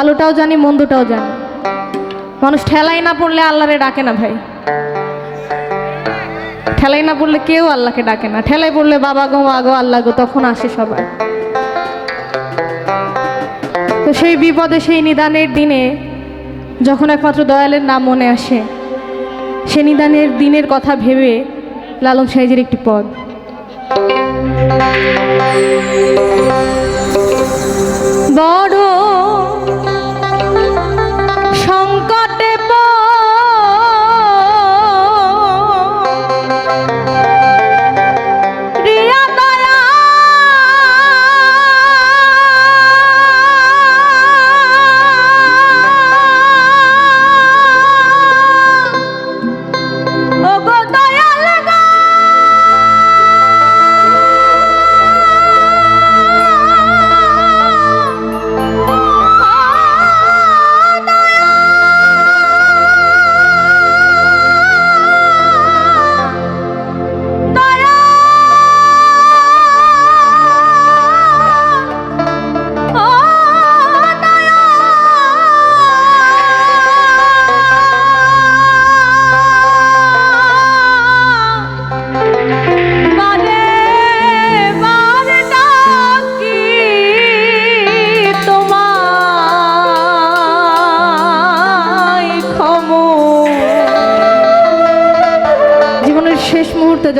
ভালোটাও জানি, মন্দটাও জানি। মানুষ ঠেলাই না পড়লে আল্লাহরে ডাকে না ভাই। ঠেলাই না পড়লে কেউ আল্লাহকে ডাকে না। ঠেলাই পড়লে বাবা গো, মা গো, আল্লাহ গো, তখন আসে সবাই। তো সেই বিপদে, সেই নিদানের দিনে যখন একমাত্র দয়ালের নাম মনে আসে সে নিদানের দিনের কথা ভেবে লালন সাইজের একটি পদ।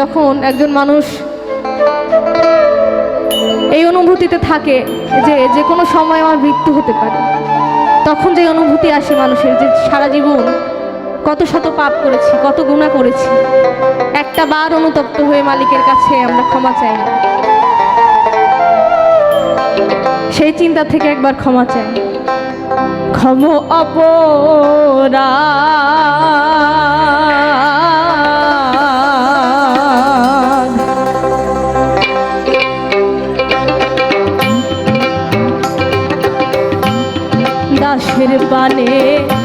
যখন একজন মানুষ এই অনুভূতিতে থাকে যে যে কোনো সময় আমার মৃত্যু হতে পারে, তখন যে অনুভূতি আসে মানুষের যে সারা জীবন কত শত পাপ করেছি, কত গুণা করেছি, একটা বার অনুতপ্ত হয়ে মালিকের কাছে আমরা ক্ষমা চাই না। সেই চিন্তা থেকে একবার ক্ষমা চাই। ক্ষম অপরাধ। দাসের পানে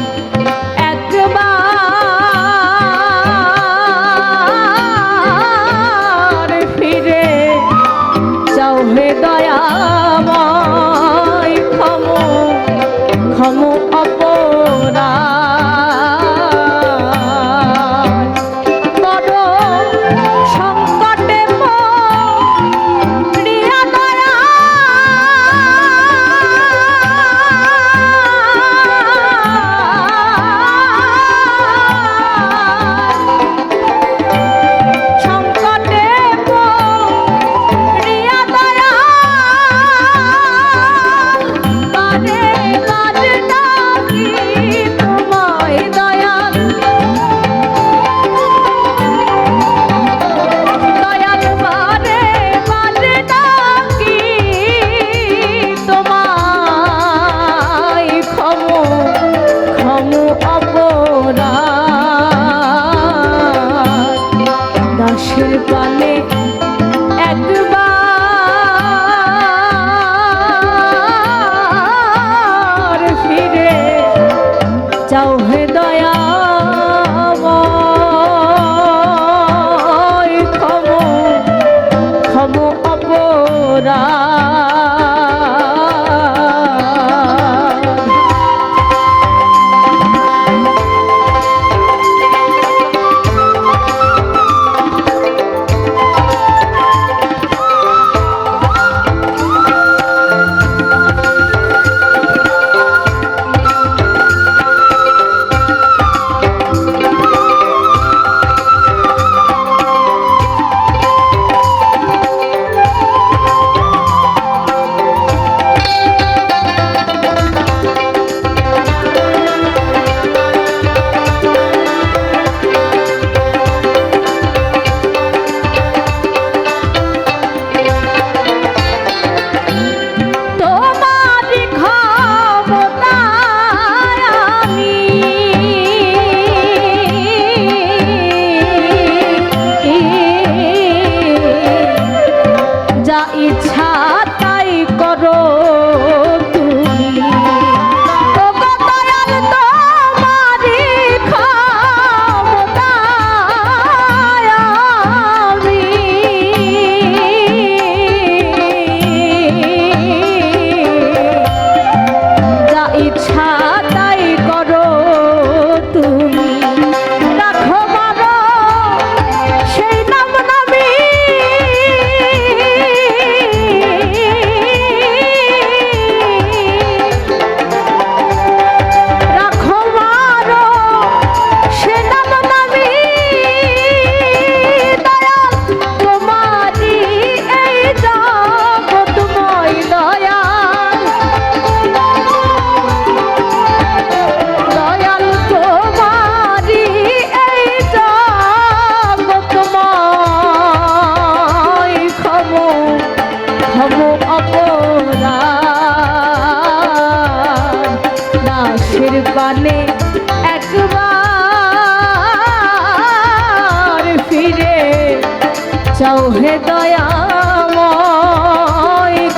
হে দয়াময়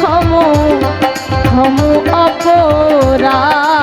ক্ষম ক্ষম অপরাধ।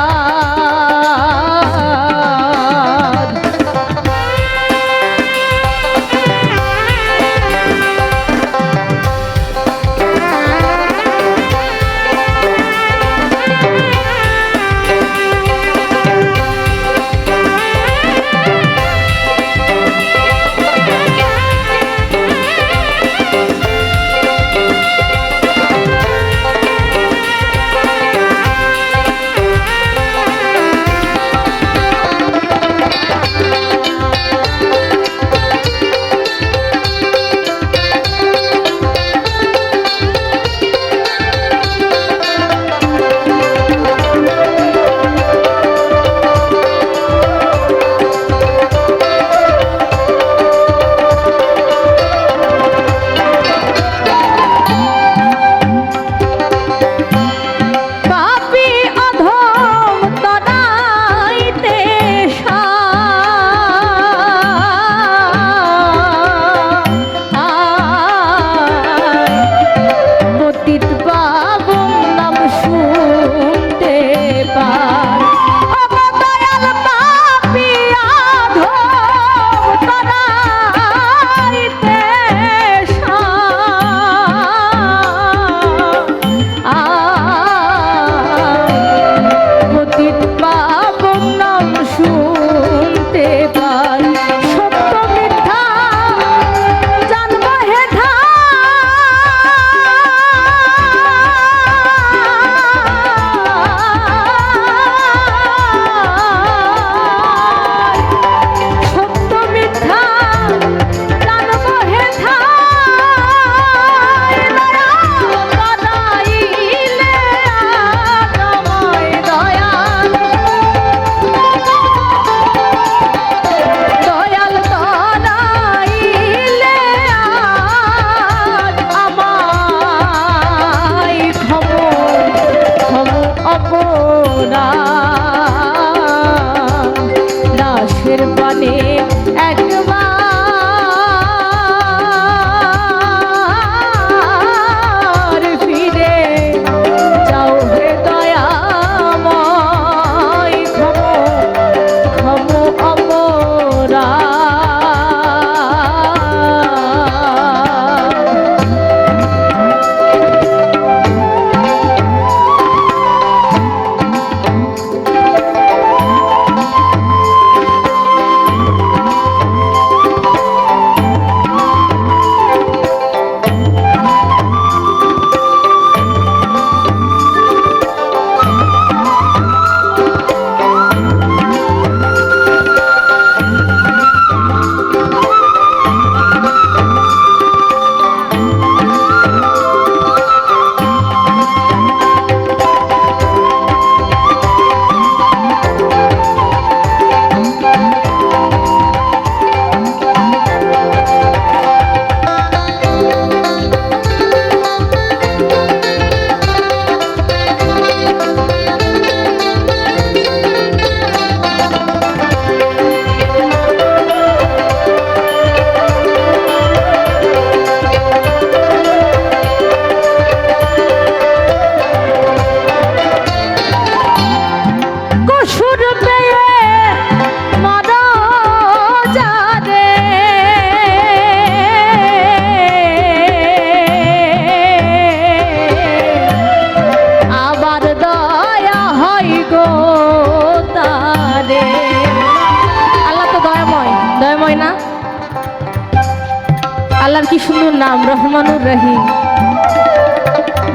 আল্লাহর কি সুন্দর নাম? রহমানুর রহিম।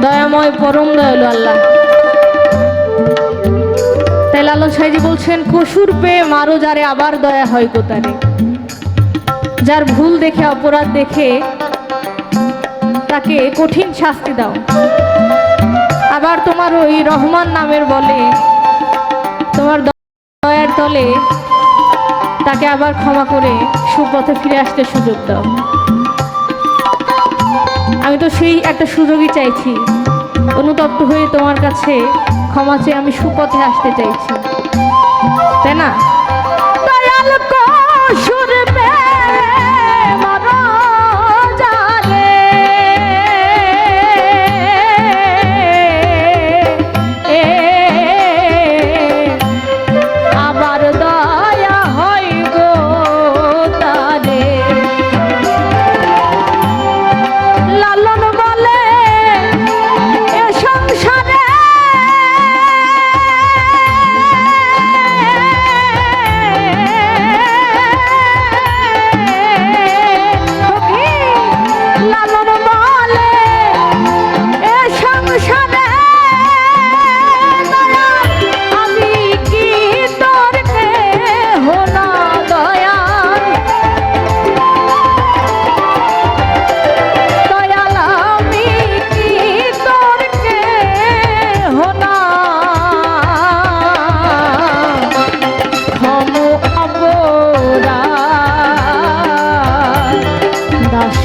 দয়াময়, পরম দয়ালু আল্লাহ। তাই লালন সাইজি বলছেন, কসুর পেয়ে মারো যারে, আবার দয়া হয় কোতারে যার ভুল দেখে, অপরাধ দেখে, তাকে কঠিন শাস্তি দাও। আবার তোমার ওই রহমান নামের বলে, তোমার দয়ার তলে তাকে আবার ক্ষমা করে সুপথে ফিরে আসতে সুযোগ দাও। আমি তো সেই একটা সুযোগই চাইছি। অনুতপ্ত হয়ে তোমার কাছে ক্ষমা চেয়ে আমি সুপথে আসতে চাইছি। তাই না?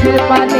Kirpani.